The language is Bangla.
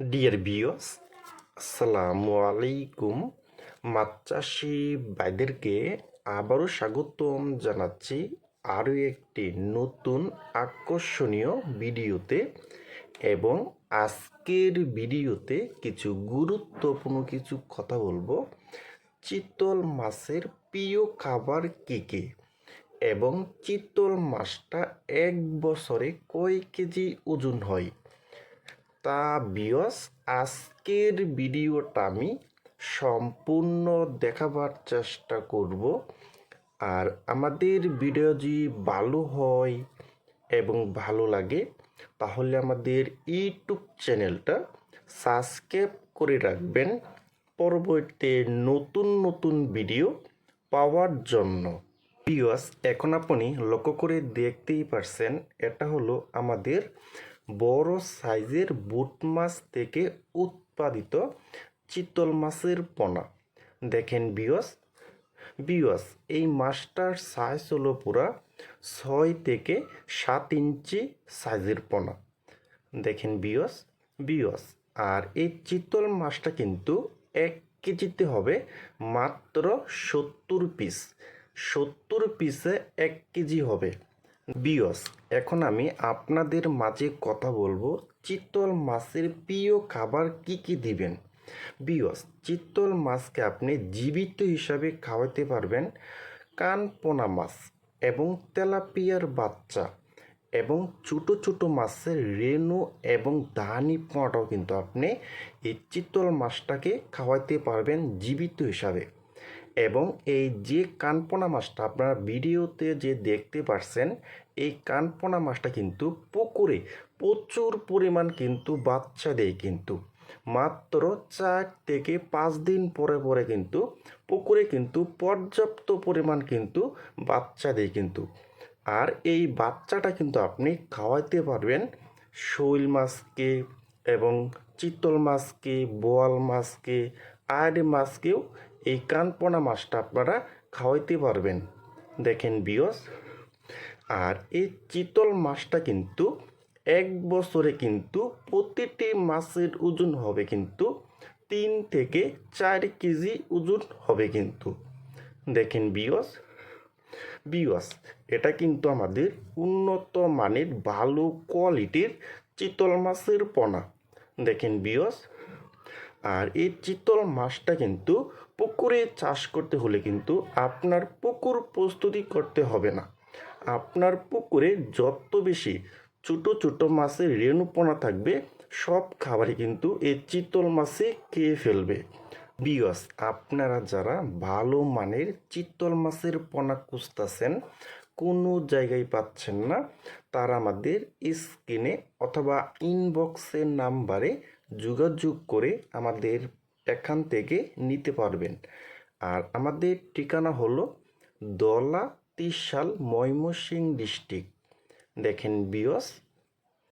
ডিয়ার বিয়স আসসালামু আলাইকুম। মাছ চাষি ভাইদেরকে আবারও স্বাগতম জানাচ্ছি আরও একটি নতুন আকর্ষণীয় ভিডিওতে এবং আজকের ভিডিওতে কিছু গুরুত্বপূর্ণ কিছু কথা বলব। চিতল মাছের প্রিয় খাবার কী কী? এবং চিতল মাছটা এক বছরে কয় কেজি ওজন হয়? তা বিয়স আজকের ভিডিওটা আমি সম্পূর্ণ দেখাবার চেষ্টা করব। আর আমাদের ভিডিও যদি ভালো হয় এবং ভালো লাগে, তাহলে আমাদের ইউটিউব চ্যানেলটা সাবস্ক্রাইব করে রাখবেন। পরবর্তীতে নতুন নতুন ভিডিও পাওয়ার জন্য। পিওস এখন আপনি লক্ষ্য করে দেখতেই পারছেন, এটা হলো আমাদের বড় সাইজের বুট মাছ থেকে উৎপাদিত চিতল মাছের পোনা। দেখেন বিয়স বিয়স এই মাছটার সাইজ হলো পুরা ছয় থেকে সাত ইঞ্চি সাইজের পোনা। দেখেন বিয়স বিয়স আর এই চিতল মাছটা কিন্তু এক কেজিতে হবে মাত্র সত্তর পিস সত্তর পিসে এক কেজি হবে। বিয়স, এখন আমি আপনাদের মাঝে কথা বলব চিতল মাছের প্রিয় খাবার কি কি দিবেন? বিয়স চিতল মাছকে আপনি জীবিত হিসাবে খাওয়াতে পারবেন কানপোনা মাছ এবং তেলাপিয়ার বাচ্চা এবং ছোটো ছোটো মাছের রেণু এবং দানি পোনাটাও কিন্তু আপনি এই চিতল মাছটাকে খাওয়াতে পারবেন জীবিত হিসাবে। এবং এই যে কানপোনা মাছটা আপনারা ভিডিওতে যে দেখতে পাচ্ছেন এই কানপোনা মাছটা কিন্তু পুকুরে প্রচুর পরিমাণ কিন্তু বাচ্চা দেয় কিন্তু। মাত্র চার থেকে পাঁচ দিন পরে পরে কিন্তু পুকুরে কিন্তু পর্যাপ্ত পরিমাণ কিন্তু বাচ্চা দেয় কিন্তু। আর এই বাচ্চাটা কিন্তু আপনি খাওয়াইতে পারবেন শৈল মাছকে এবং চিতল মাছকে, বোয়াল মাছকে, আড়ি মাছকেও এই কানপোনা মাছটা আপনারা খাওয়াইতে পারবেন। দেখেন বিয়স আর এই চিতল মাছটা কিন্তু এক বছরে কিন্তু প্রতিটি মাছের ওজন হবে কিন্তু তিন থেকে চার কেজি ওজন হবে কিন্তু। দেখেন বিয়স বিওয়াস এটা কিন্তু আমাদের উন্নত মানের ভালো কোয়ালিটির চিতল মাছের পোনা। দেখেন বিয়স আর এই চিতল মাছটা কিন্তু পুকুরে চাষ করতে হলে কিন্তু আপনার পুকুর প্রস্তুতি করতে হবে না। আপনার পুকুরে যত বেশি ছোটো ছোটো মাছের রেণুপোনা থাকবে, সব খাবারই কিন্তু এই চিতল মাছে খেয়ে ফেলবে। বিয়স আপনারা যারা ভালো মানের চিতল মাছের পোনা খুঁজতেছেন, কোনো জায়গায় পাচ্ছেন না, তারা আমাদের স্ক্রিনে অথবা ইনবক্সের নাম্বারে যোগাযোগ করে আমাদের এখান থেকে নিতে পারবেন। আর আমাদের ঠিকানা হলো দলা তিরশাল ময়মনসিংহ ডিস্ট্রিক্ট দেখেন বিয়স